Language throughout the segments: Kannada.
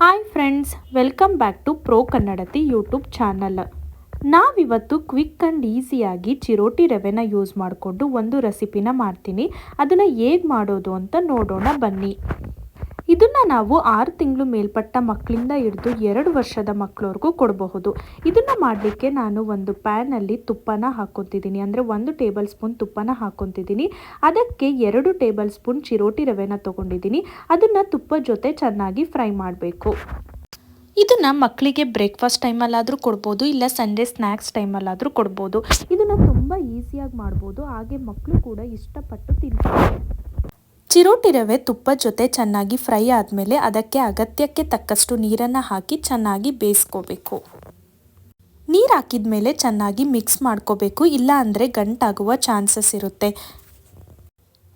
Hi friends welcome back to pro Kannadati YouTube channel ನಾವಿವತ್ತು ಕ್ವಿಕ್ ಆ್ಯಂಡ್ ಈಸಿಯಾಗಿ ಚಿರೋಟಿ ರವೆನ ಯೂಸ್ ಮಾಡಿಕೊಂಡು ಒಂದು ರೆಸಿಪಿನ ಮಾಡ್ತೀನಿ. ಅದನ್ನು ಹೇಗೆ ಮಾಡೋದು ಅಂತ ನೋಡೋಣ ಬನ್ನಿ. ಇದನ್ನು ನಾವು ಆರು ತಿಂಗಳು ಮೇಲ್ಪಟ್ಟ ಮಕ್ಕಳಿಂದ ಹಿಡಿದು ಎರಡು ವರ್ಷದ ಮಕ್ಕಳವರೆಗೂ ಕೊಡಬಹುದು. ಇದನ್ನು ಮಾಡಲಿಕ್ಕೆ ನಾನು ಒಂದು ಪ್ಯಾನಲ್ಲಿ ತುಪ್ಪನ ಹಾಕ್ಕೊತಿದ್ದೀನಿ ಅಂದರೆ ಒಂದು ಟೇಬಲ್ ಸ್ಪೂನ್ ತುಪ್ಪನ ಹಾಕ್ಕೊತಿದ್ದೀನಿ ಅದಕ್ಕೆ ಎರಡು ಟೇಬಲ್ ಸ್ಪೂನ್ ಚಿರೋಟಿ ರವೆನ ತೊಗೊಂಡಿದ್ದೀನಿ ಅದನ್ನು ತುಪ್ಪ ಜೊತೆ ಚೆನ್ನಾಗಿ ಫ್ರೈ ಮಾಡಬೇಕು. ಇದನ್ನು ಮಕ್ಕಳಿಗೆ ಬ್ರೇಕ್ಫಾಸ್ಟ್ ಟೈಮಲ್ಲಾದರೂ ಕೊಡ್ಬೋದು, ಇಲ್ಲ ಸಂಡೇ ಸ್ನ್ಯಾಕ್ಸ್ ಟೈಮಲ್ಲಾದರೂ ಕೊಡ್ಬೋದು. ಇದನ್ನು ತುಂಬ ಈಸಿಯಾಗಿ ಮಾಡ್ಬೋದು. ಹಾಗೆ ಮಕ್ಕಳು ಕೂಡ ಇಷ್ಟಪಟ್ಟು ತಿಂತಾರೆ. ಚಿರೋಟಿ ರವೆ ತುಪ್ಪ ಜೊತೆ ಚೆನ್ನಾಗಿ ಫ್ರೈ ಆದಮೇಲೆ ಅದಕ್ಕೆ ಅಗತ್ಯಕ್ಕೆ ತಕ್ಕಷ್ಟು ನೀರನ್ನು ಹಾಕಿ ಚೆನ್ನಾಗಿ ಬೇಯಿಸ್ಕೋಬೇಕು. ನೀರು ಹಾಕಿದ ಮೇಲೆ ಚೆನ್ನಾಗಿ ಮಿಕ್ಸ್ ಮಾಡ್ಕೋಬೇಕು ಇಲ್ಲ ಅಂದರೆ ಗಂಟಾಗುವ ಚಾನ್ಸಸ್ ಇರುತ್ತೆ.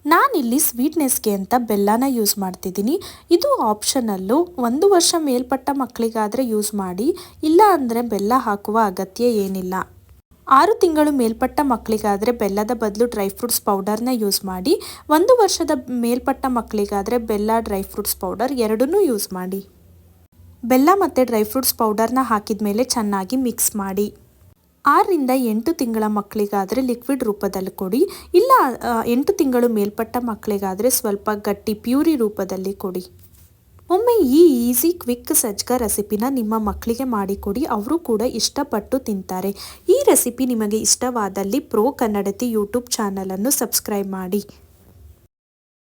ನಾನಿಲ್ಲಿ ಸ್ವೀಟ್ನೆಸ್ಗೆ ಅಂತ ಬೆಲ್ಲನ ಯೂಸ್ ಮಾಡ್ತಿದ್ದೀನಿ. ಇದು ಆಪ್ಷನಲ್ಲು ಒಂದು ವರ್ಷ ಮೇಲ್ಪಟ್ಟ ಮಕ್ಕಳಿಗಾದರೆ ಯೂಸ್ ಮಾಡಿ ಇಲ್ಲ ಅಂದರೆ ಬೆಲ್ಲ ಹಾಕುವ ಅಗತ್ಯ ಏನಿಲ್ಲ. ಆರು ತಿಂಗಳು ಮೇಲ್ಪಟ್ಟ ಮಕ್ಕಳಿಗಾದರೆ ಬೆಲ್ಲದ ಬದಲು ಡ್ರೈ ಫ್ರೂಟ್ಸ್ ಪೌಡರ್ನ ಯೂಸ್ ಮಾಡಿ, ಒಂದು ವರ್ಷದ ಮೇಲ್ಪಟ್ಟ ಮಕ್ಕಳಿಗಾದರೆ ಬೆಲ್ಲ ಡ್ರೈ ಫ್ರೂಟ್ಸ್ ಪೌಡರ್ ಎರಡನ್ನೂ ಯೂಸ್ ಮಾಡಿ. ಬೆಲ್ಲ ಮತ್ತು ಡ್ರೈ ಫ್ರೂಟ್ಸ್ ಪೌಡರ್ನ ಹಾಕಿದ ಮೇಲೆ ಚೆನ್ನಾಗಿ ಮಿಕ್ಸ್ ಮಾಡಿ. ಆರರಿಂದ ಎಂಟು ತಿಂಗಳ ಮಕ್ಕಳಿಗಾದರೆ ಲಿಕ್ವಿಡ್ ರೂಪದಲ್ಲಿ ಕೊಡಿ, ಇಲ್ಲ ಎಂಟು ತಿಂಗಳು ಮೇಲ್ಪಟ್ಟ ಮಕ್ಕಳಿಗಾದರೆ ಸ್ವಲ್ಪ ಗಟ್ಟಿ ಪ್ಯೂರಿ ರೂಪದಲ್ಲಿ ಕೊಡಿ. ಒಮ್ಮೆ ಈ ಈಸಿ ಕ್ವಿಕ್ ಸಜ್ಜಕ ರೆಸಿಪಿನ ನಿಮ್ಮ ಮಕ್ಕಳಿಗೆ ಮಾಡಿಕೊಡಿ. ಅವರು ಕೂಡ ಇಷ್ಟಪಟ್ಟು ತಿಂತಾರೆ. ಈ ರೆಸಿಪಿ ನಿಮಗೆ ಇಷ್ಟವಾದಲ್ಲಿ ಪ್ರೋ ಕನ್ನಡತಿ ಯೂಟ್ಯೂಬ್ ಚಾನಲನ್ನು ಸಬ್ಸ್ಕ್ರೈಬ್ ಮಾಡಿ.